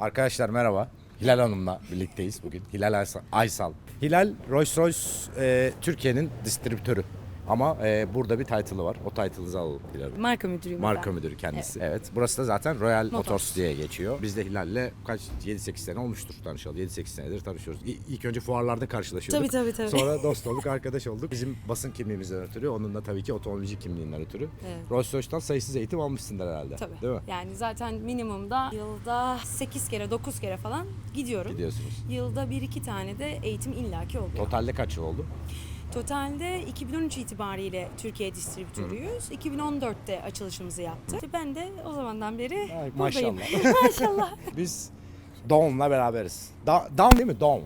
Arkadaşlar merhaba. Hilal Hanım'la birlikteyiz bugün. Hilal Aysal. Hilal Rolls Royce e, Türkiye'nin distribütörü. Ama e, burada bir title'ı var. O title'ı alalım Hilal. Marka müdürüyüm Marka ben. müdürü kendisi. Evet. Burası da zaten Royal Motors, Motors. diye geçiyor. Biz de Hilal'le kaç 7-8 sene olmuştur tanışalı. 7-8 senedir tanışıyoruz. İ- İlk önce fuarlarda karşılaşıyorduk. Tabii, tabii, tabii. Sonra dost olduk, arkadaş olduk. Bizim basın kimliğimizden ötürü, onun da tabii ki otomobilci kimliğinden ötürü. Evet. Rolls Royce'dan sayısız eğitim almışsındır herhalde. Tabii. Değil mi? Yani zaten minimumda yılda 8 kere 9 kere falan gidiyorum. Gidiyorsunuz. Yılda bir iki tane de eğitim illaki oluyor. Totalde kaç yıl oldu? Totalde 2013 itibariyle Türkiye distribütörüyüz. 2014'te açılışımızı yaptık. Ben de o zamandan beri Ay, buradayım. maşallah. Maşallah. Biz Dawn'la beraberiz. Da Dawn değil mi? Dawn.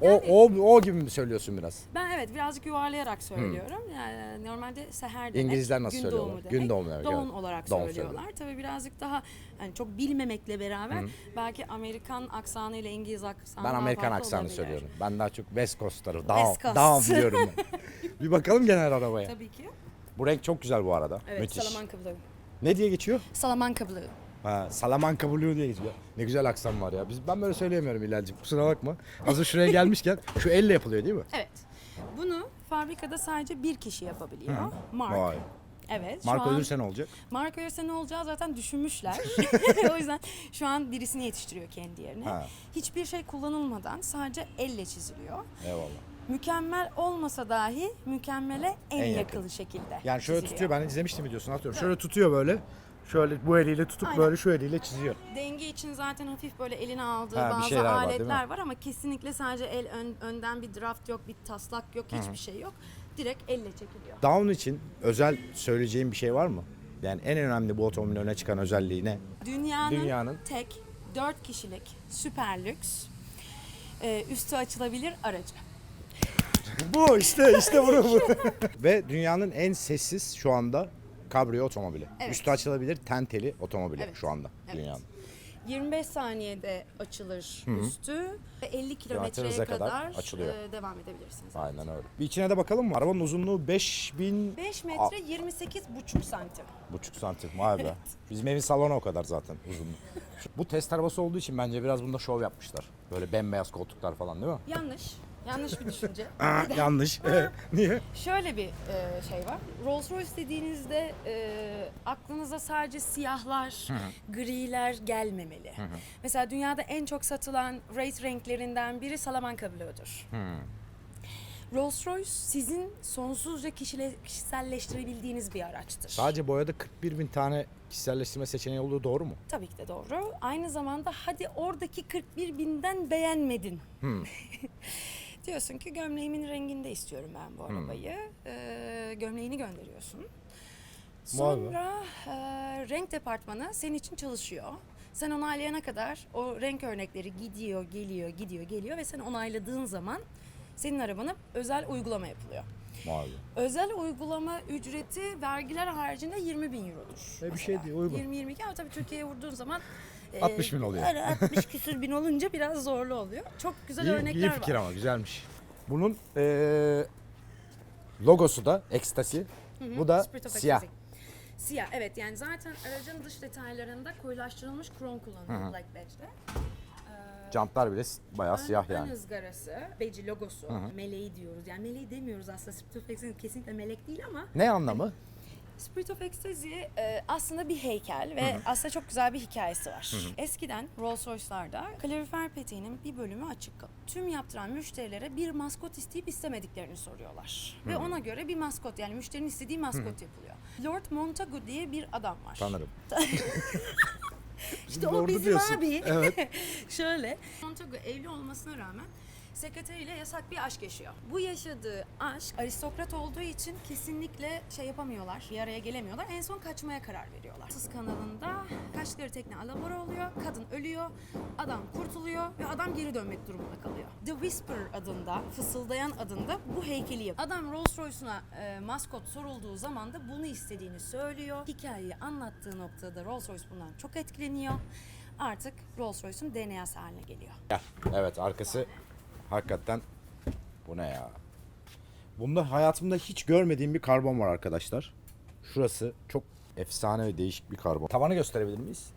O, o, o gibi mi söylüyorsun biraz? Ben evet birazcık yuvarlayarak söylüyorum. Yani normalde seher demek. İngilizler nasıl gün söylüyorlar? Doğumu Gün demek. doğumu demek, Dawn evet. olarak Dawn söylüyorlar. Tabii birazcık daha yani çok bilmemekle beraber belki Amerikan aksanı ile İngiliz aksanı Ben daha Amerikan farklı aksanı olabilir. söylüyorum. Ben daha çok West Coast tarafı. West Coast. Dawn diyorum ben. bir bakalım genel arabaya. Tabii ki. Bu renk çok güzel bu arada. Evet, Müthiş. Salamanca Blue. Ne diye geçiyor? Salamanca Blue. Ha, Salamanca Blue diye geçiyor. Ne güzel aksan var ya. Biz ben böyle söyleyemiyorum İlhal'cim. Kusura bakma. Hazır şuraya gelmişken şu elle yapılıyor değil mi? Evet. Bunu fabrikada sadece bir kişi yapabiliyor. Mark. Vay. Evet. şu Marka an- ölürse ne olacak? Marka ölürse ne olacağı zaten düşünmüşler. o yüzden şu an birisini yetiştiriyor kendi yerine. Ha. Hiçbir şey kullanılmadan sadece elle çiziliyor. Eyvallah. Mükemmel olmasa dahi mükemmele en, En yakın. yakın şekilde Yani şöyle çiziliyor. tutuyor. Ben izlemiştim videosunu atıyorum. Şöyle tutuyor böyle. Şöyle bu eliyle tutup Aynen. böyle şu eliyle çiziyor. Denge için zaten hafif böyle eline aldığı Ha, bir bazı şeyler var, değil aletler mi? var, ama kesinlikle sadece el ön- önden bir draft yok, bir taslak yok, hiçbir şey yok. Direkt elle çekiliyor. Down için özel söyleyeceğim bir şey var mı? Yani en önemli bu otomobilin öne çıkan özelliği ne? Dünyanın, Dünyanın- tek 4 kişilik süper lüks e, üstü açılabilir aracı. bu işte işte bunu bu. Ve dünyanın en sessiz şu anda kabrio otomobili. Evet. Üstü açılabilir tenteli otomobili Evet. şu anda Evet. dünyanın. 25 saniyede açılır üstü ve 50 kilometreye Kilometrenize kadar, kadar açılıyor. e, devam edebilirsiniz. Aynen öyle. Bir içine de bakalım mı? Arabanın uzunluğu 5000 5 metre 28,5 santim. buçuk santim. Vay be. Bizim evin salonu o kadar zaten uzunluğu. bu test arabası olduğu için bence biraz bunda şov yapmışlar. Böyle bembeyaz koltuklar falan değil mi? Yanlış. Yanlış bir düşünce. Aa, yanlış. Niye? Şöyle bir e, şey var. Rolls Royce dediğinizde e, aklınıza sadece siyahlar, griler gelmemeli. Mesela dünyada en çok satılan race renklerinden biri Salamanca Blue'dur. Rolls Royce sizin sonsuzca kişile, kişiselleştirebildiğiniz bir araçtır. Sadece boyada 41 bin tane kişiselleştirme seçeneği olduğu doğru mu? Tabii ki de doğru. Aynı zamanda hadi oradaki 41 binden beğenmedin. Diyorsun ki gömleğimin renginde istiyorum ben bu arabayı. Ee, gömleğini gönderiyorsun. Vay be. Sonra e, renk departmanı senin için çalışıyor. Sen onaylayana kadar o renk örnekleri gidiyor, geliyor, gidiyor, geliyor ve sen onayladığın zaman senin arabana özel uygulama yapılıyor. Vay be. Özel uygulama ücreti vergiler haricinde 20 bin eurodur. E, bir şey değil, uygun. 20-22 ama tabii Türkiye'ye vurduğun zaman e, 60 bin oluyor. yani 60 küsür bin olunca biraz zorlu oluyor. Çok güzel İyi, örnekler iyi fikir var. ama güzelmiş. Bunun eee, logosu da Ecstasy. Bu da siyah. Siyah evet yani zaten aracın dış detaylarında koyulaştırılmış krom kullanılıyor Black Badge'de. Jantlar bile bayağı Ön- siyah Ön yani. ızgarası, Badge logosu, meleği diyoruz. Yani meleği demiyoruz aslında. Ecstasy kesinlikle melek değil ama Ne anlamı? Spirit of Ecstasy e, aslında bir heykel ve aslında çok güzel bir hikayesi var. Eskiden Rolls Royce'larda kalorifer peteğinin bir bölümü açık kalır. Tüm yaptıran müşterilere bir maskot isteyip istemediklerini soruyorlar. Ve ona göre bir maskot yani müşterinin istediği maskot yapılıyor. Lord Montagu diye bir adam var. Tanırım. İşte o bizim diyorsun. abi. Evet. Şöyle. Montagu evli olmasına rağmen sekreteriyle yasak bir aşk yaşıyor. Bu yaşadığı aşk aristokrat olduğu için kesinlikle şey yapamıyorlar, bir araya gelemiyorlar. En son kaçmaya karar veriyorlar. Sız kanalında kaçtıkları tekne alabora oluyor, kadın ölüyor, adam kurtuluyor ve adam geri dönmek durumunda kalıyor. The Whisperer adında, fısıldayan adında bu heykeli yapıyor. Adam Rolls Royce'una e, maskot sorulduğu zaman da bunu istediğini söylüyor. Hikayeyi anlattığı noktada Rolls Royce bundan çok etkileniyor. Artık Rolls Royce'un DNA'sı haline geliyor. Gel. Evet arkası hakikaten bu ne ya? Bunda hayatımda hiç görmediğim bir karbon var arkadaşlar. Şurası çok efsane ve değişik bir karbon. Tavanı gösterebilir miyiz?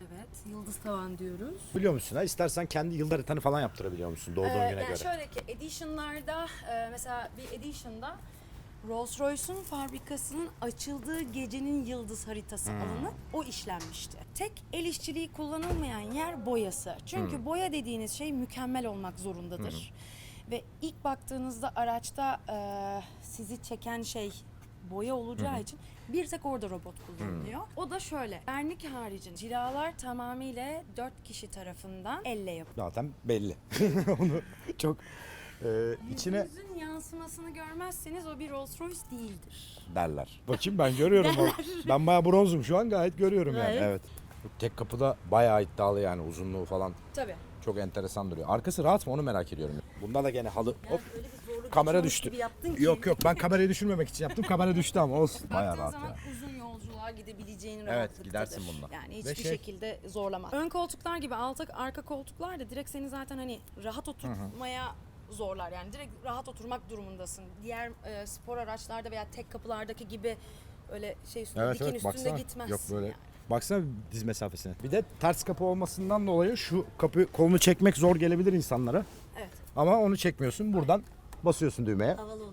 Evet. Yıldız tavan diyoruz. Biliyor musun ha? İstersen kendi yıl haritanı falan yaptırabiliyor musun doğduğun Ee, güne yani göre. şöyle ki Edition'larda e, mesela bir Edition'da Rolls Royce'un fabrikasının açıldığı gecenin yıldız haritası alınıp o işlenmişti. Tek el işçiliği kullanılmayan yer boyası. Çünkü boya dediğiniz şey mükemmel olmak zorundadır. Ve ilk baktığınızda araçta e, sizi çeken şey boya olacağı için bir tek orada robot kullanılıyor. O da şöyle. Vernik haricinde cilalar tamamıyla dört kişi tarafından elle yapılıyor. Zaten belli. Onu çok e, içine Yüzünüzün yansımasını görmezseniz o bir Rolls Royce değildir. derler. Bakayım ben görüyorum. o. ben bayağı bronzum şu an gayet görüyorum yani. Evet. Bu tek kapıda bayağı iddialı yani uzunluğu falan Tabii. çok enteresan duruyor. Arkası rahat mı onu merak ediyorum. Bunda da gene halı. Hop. Kamera düştü. Yok yok ben kamerayı düşürmemek için yaptım. Kamera düştü ama olsun. Bayağı Baktığın rahat zaman ya. uzun yolculuğa gidebileceğin Evet, rahatlıktadır. gidersin bununla. Yani hiçbir şey- şekilde zorlamaz. Ön koltuklar gibi alta arka koltuklar da direkt seni zaten hani rahat oturtmaya zorlar. Yani direkt rahat oturmak durumundasın. Diğer e, spor araçlarda veya tek kapılardaki gibi öyle şey üstünde Evet dikin evet üstünde baksana. gitmezsin. Yok böyle. yani. Baksana diz mesafesine. Bir de ters kapı olmasından dolayı şu kapı kolunu çekmek zor gelebilir insanlara. Evet. Ama onu çekmiyorsun. Buradan basıyorsun düğmeye. Havalı oluyor.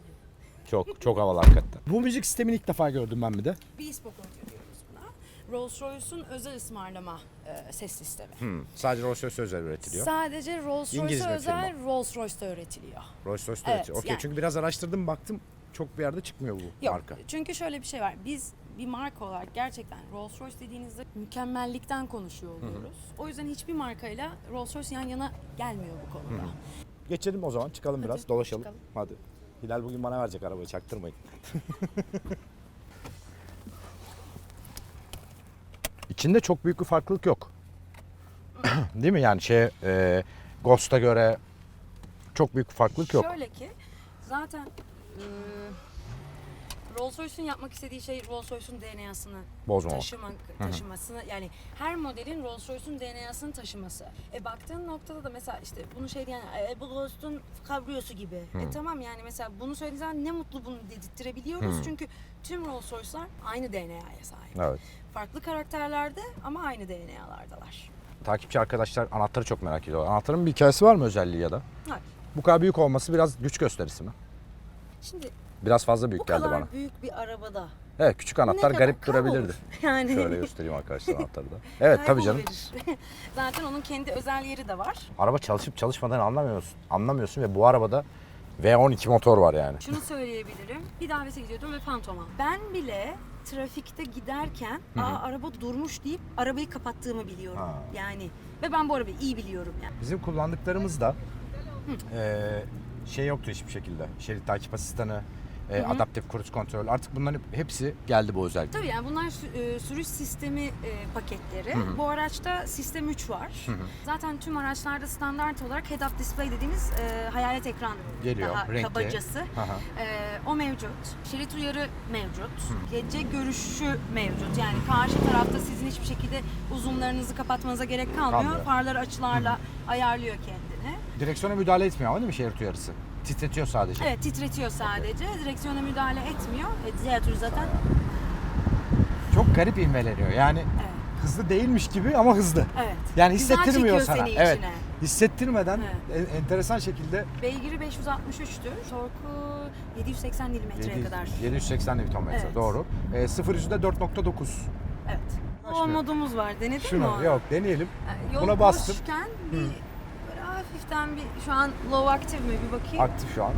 Çok çok havalı hakikaten. Bu müzik sistemini ilk defa gördüm ben bir de. Buna. Rolls Royce'un özel ısmarlama e, ses sistemi. Hmm, Sadece Rolls Royce özel üretiliyor. Sadece Rolls İngiliz Royce'a bir firma. özel Rolls Royce'da üretiliyor. Rolls Royce'da Evet, üretiyor. Okey yani- çünkü biraz araştırdım baktım çok bir yerde çıkmıyor bu Yok. marka. Çünkü şöyle bir şey var. Biz bir marka olarak gerçekten Rolls Royce dediğinizde mükemmellikten konuşuyor oluyoruz. O yüzden hiçbir markayla Rolls Royce yan yana gelmiyor bu konuda. Geçelim o zaman çıkalım biraz dolaşalım. çıkalım. Hadi. Hilal bugün bana verecek arabayı çaktırmayın. İçinde çok büyük bir farklılık yok. Değil mi? Yani şey e, Ghost'a göre çok büyük bir farklılık yok. Şöyle ki zaten e, Rolls Royce'un yapmak istediği şey Rolls Royce'un DNA'sını Bozmamak. taşımak, taşımasını yani her modelin Rolls Royce'un DNA'sını taşıması. E baktığın noktada da mesela işte bunu şey diyen e, bu Ghost'un kabriyosu gibi. E tamam yani mesela bunu söylediğin zaman ne mutlu bunu dedirttirebiliyoruz. Çünkü tüm Rolls Royce'lar aynı DNA'ya sahip. Evet. Farklı karakterlerde ama aynı DNA'lardalar. Takipçi arkadaşlar anahtarı çok merak ediyorlar. Anahtarın bir hikayesi var mı özelliği ya da? Hayır. Bu kadar büyük olması biraz güç gösterisi mi? Şimdi Biraz fazla bu büyük geldi kadar bana. büyük bir arabada Evet küçük anahtar kadar garip kaybolur? durabilirdi. Yani Şöyle göstereyim arkadaşlar anahtarı da. Evet tabii canım. kayboluverir. Zaten onun kendi özel yeri de var. Araba çalışıp çalışmadan anlamıyorsun. Anlamıyorsun ve bu arabada V12 motor var yani. Şunu söyleyebilirim. Bir davete gidiyordum ve fantoma. Ben bile trafikte giderken aa araba durmuş deyip arabayı kapattığımı biliyorum. Ha. Yani ve ben bu arabayı iyi biliyorum yani. Bizim kullandıklarımız da eee, şey yoktu hiçbir şekilde. Şerit takip asistanı, e, adaptif cruise kontrol. Artık bunların hepsi geldi bu özellik. Tabii yani bunlar sü- e, sürüş sistemi e, paketleri. Bu araçta sistem 3 var. Zaten tüm araçlarda standart olarak head-up display dediğimiz e, hayalet ekran Geliyor, daha renkli. kabacası. Hı hı. E, o mevcut. Şerit uyarı mevcut. Gece görüşü mevcut. Yani karşı tarafta sizin hiçbir şekilde uzunlarınızı kapatmanıza gerek kalmıyor. Kalmıyor. Farları açılarla ayarlıyor kendini. Direksiyona müdahale etmiyor ama değil mi şerit uyarısı? Titretiyor sadece. Evet titretiyor sadece. Direksiyona müdahale etmiyor. E, türlü zaten Çok garip ivmeleniyor. Yani evet. hızlı değilmiş gibi ama hızlı. Evet. Yani hissettirmiyor sana. seni Evet. içine. Hissettirmeden en- enteresan şekilde Beygiri 563'tü. Torku 780 milimetreye 700 kadar. 780 Nm Evet. doğru. E, 0 yüzde 4.9. Evet. O modumuz var. Denedin mi Şunu onu? yok deneyelim. Yani Yol Buna bastım. boşken bir hafiften bir şu an low aktif mi bir bakayım. Aktif şu an.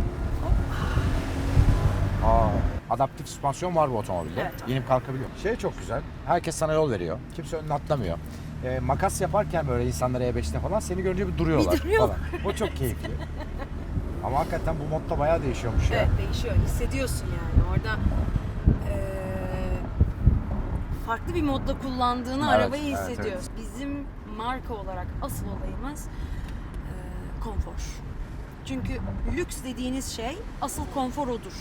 Aa, adaptif süspansiyon var bu otomobilde. Evet. İnip kalkabiliyor. Şey çok güzel. Herkes sana yol veriyor. Kimse önüne atlamıyor. E, makas yaparken böyle insanlara E5'te falan seni görünce bir duruyorlar. Bir duruyorlar. Falan. O çok keyifli. Ama hakikaten bu modda bayağı değişiyormuş ya. Evet değişiyor. Hissediyorsun yani. Orada farklı bir modda kullandığını Evet, arabayı evet, hissediyorsun. Bizim marka olarak asıl olayımız konfor. Çünkü lüks dediğiniz şey asıl konfor odur.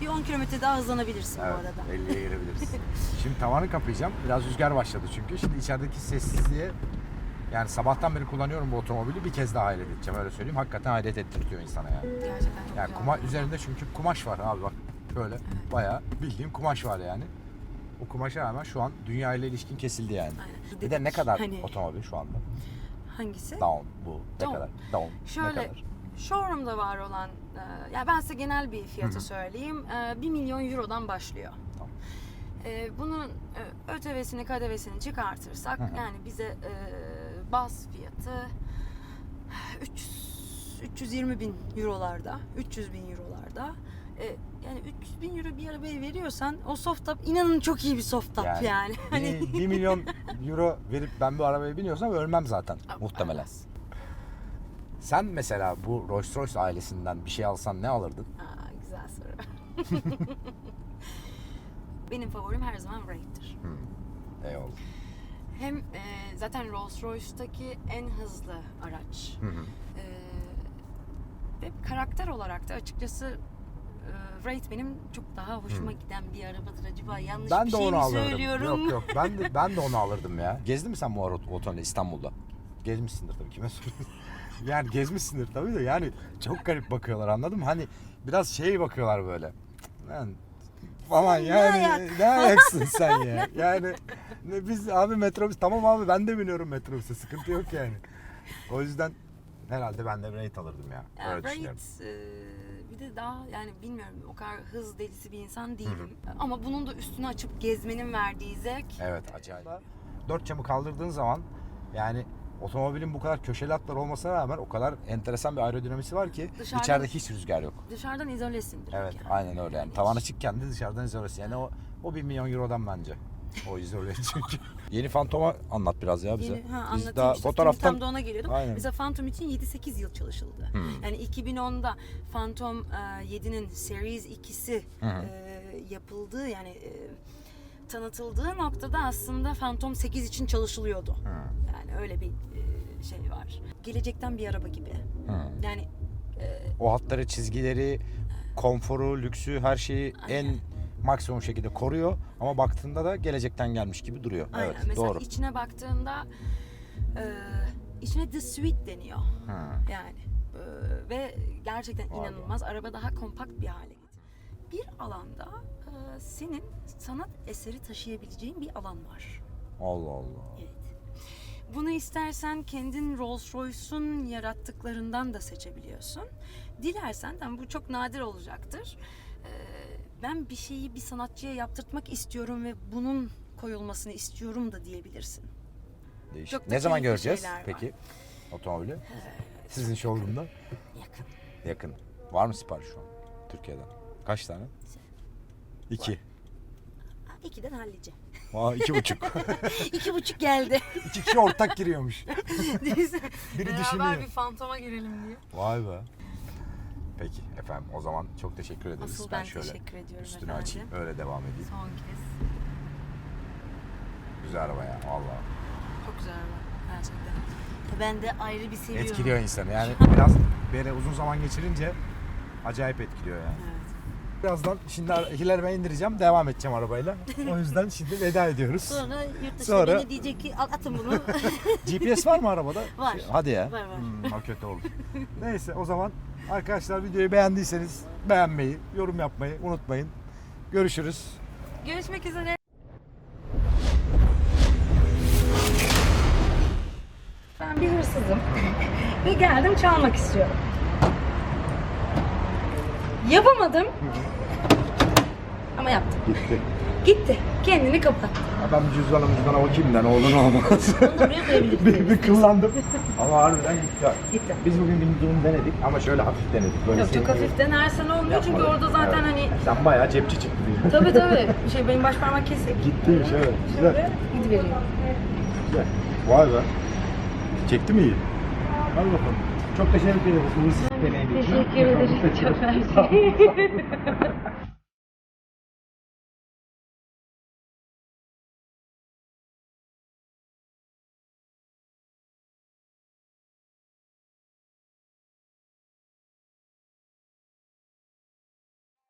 Bir 10 kilometre daha hızlanabilirsin bu Evet, arada. 50'ye girebiliriz. Şimdi tavanı kapayacağım. Biraz rüzgar başladı çünkü. Şimdi içerideki sessizliğe yani sabahtan beri kullanıyorum bu otomobili bir kez daha hayret edeceğim öyle söyleyeyim. Hakikaten hayret ettirtiyor insana yani. Gerçekten çok Yani kuma, üzerinde çünkü kumaş var abi bak. Böyle bayağı bildiğin kumaş var yani. o kumaşa rağmen şu an dünya ile ilişkin kesildi yani. Aynen. Bir de ne kadar Hani- otomobil şu anda? Hangisi? Down bu. Ne Down. kadar? Down. Ne Şöyle kadar? showroom'da var olan, e, ya ben size genel bir fiyatı söyleyeyim. E, 1 milyon eurodan başlıyor. Tamam. E, bunun e, ÖTV'sini, KDV'sini çıkartırsak Hı hı. yani bize e, baz fiyatı 300, 320 bin eurolarda, 300 bin eurolarda. E, yani 300 bin euro bir arabaya veriyorsan o soft top inanın çok iyi bir soft top yani. Yani Hani 1 milyon euro verip ben bu arabaya biniyorsam ölmem zaten muhtemelen. Sen mesela bu Rolls Royce ailesinden bir şey alsan ne alırdın? Aa, güzel soru. Benim favorim her zaman Wraith'tir. Eyvallah. Hem e, zaten Rolls Royce'taki en hızlı araç. Hı hı. E, ve karakter olarak da açıkçası e, Wraith benim çok daha hoşuma giden bir arabadır. Acaba yanlış Ben bir de şey onu mi alırdım. söylüyorum? Yok yok ben de ben de onu alırdım ya. Gezdin mi sen bu arada otomobilde İstanbul'da? Gezmişsindir tabii kime soruyorsun. yani gezmişsindir tabii de yani çok garip bakıyorlar anladın mı? Hani biraz şey bakıyorlar böyle. Lan falan Ne yani ayak? ne ayaksın sen ya? Yani ne biz abi metrobüs tamam abi ben de biniyorum metrobüse sıkıntı yok yani. O yüzden herhalde ben de rate alırdım ya. Ya Öyle e, bir de daha yani bilmiyorum o kadar hız delisi bir insan değilim. Ama bunun da üstünü açıp gezmenin verdiği zevk Evet acayip. Dört camı kaldırdığın zaman yani otomobilin bu kadar köşeli hatlar olmasına rağmen o kadar enteresan bir aerodinamisi var ki Dışarıdan- içeride hiç rüzgar yok. dışarıdan izolesin direkt Evet yani. aynen öyle yani. Tavan açıkken de dışarıdan izolesi. Yani o, o 1 milyon eurodan bence. O izole çünkü. Yeni Fantom'a anlat biraz ya bize. Yeni, ha, Biz anlatayım daha işte. fotoğraftan Tam da ona geliyordum. Aynen. Mesela Phantom için 7-8 yıl çalışıldı. Hmm. Yani 2010'da Phantom e, 7'nin Series 2'si Hı hı. e, yapıldığı yani e, tanıtıldığı noktada aslında Phantom 8 için çalışılıyordu. Hı. Yani öyle bir e, şey var. Gelecekten bir araba gibi. Hı. Yani e, o hatları, çizgileri, konforu, lüksü her şeyi Aynen. en maksimum şekilde koruyor ama baktığında da gelecekten gelmiş gibi duruyor. aynen. Evet Mesela doğru. içine baktığında e, içine The Suite deniyor. Hı. Yani e, ve gerçekten Vay be. inanılmaz. Araba daha kompakt bir hale getirdi. Bir alanda e, senin sanat eseri taşıyabileceğin bir alan var. Allah Allah. Evet. Bunu istersen kendin Rolls Royce'un yarattıklarından da seçebiliyorsun. Dilersen, yani bu çok nadir olacaktır. Ben bir şeyi bir sanatçıya yaptırtmak istiyorum ve bunun koyulmasını istiyorum da diyebilirsin. Değişik. Çok da ne zaman keyifli göreceğiz şeyler var. peki otomobili? Sizin showroom'da? Yakın. Yakın. Var mı sipariş şu an Türkiye'den? Kaç tane? İki. Ha, İkiden halledeceğim. Aa, iki buçuk. İki buçuk geldi. İki kişi ortak giriyormuş. Biri Beraber düşünüyor. bir fantoma girelim diye. Vay be. Peki efendim o zaman çok teşekkür ederiz. Asıl ben şöyle teşekkür ediyorum üstünü efendim. açayım öyle devam edeyim. Son kez. Güzel araba ya valla. Çok güzel araba gerçekten. Ben de ayrı bir seviyorum. Etkiliyor insanı yani biraz böyle uzun zaman geçirince acayip etkiliyor yani. Evet. Birazdan şimdi Hilal ben indireceğim devam edeceğim arabayla. O yüzden şimdi veda ediyoruz. Sonra yurt dışı Sonra- beni diyecek ki al atın bunu. GPS var mı arabada? Var. Şey, hadi ya. Var, var. Hmm, o kötü oldu. Neyse o zaman arkadaşlar videoyu beğendiyseniz beğenmeyi, yorum yapmayı unutmayın. Görüşürüz. Görüşmek üzere. Ben bir hırsızım ve geldim çalmak istiyorum. Yapamadım ama yaptım. Gitti. Gitti. Kendini kapattı. Ben bir cüzdana cüzdana bakayım da ne olur ne olmaz. Onu buraya koyabilirsin. bir, bir kullandım. Ama harbiden gitti. Gitti. Biz bugün bindiğini denedik ama şöyle hafif denedik. Böyle Yok çok senin gibi hafif denersen olmuyor çünkü yapmadık. orada zaten Evet. hani Sen bayağı cepçi çıktı diyor. tabii tabii şey benim baş parmak kesik. Gittiymiş evet. Güzel. Şöyle gidiveriyor. Güzel. Vay be. Çekti mi iyi? Hadi bakalım. Çok teşekkür ederiz. Hırsız deneyimi için. Teşekkür ederim. Çok mersi.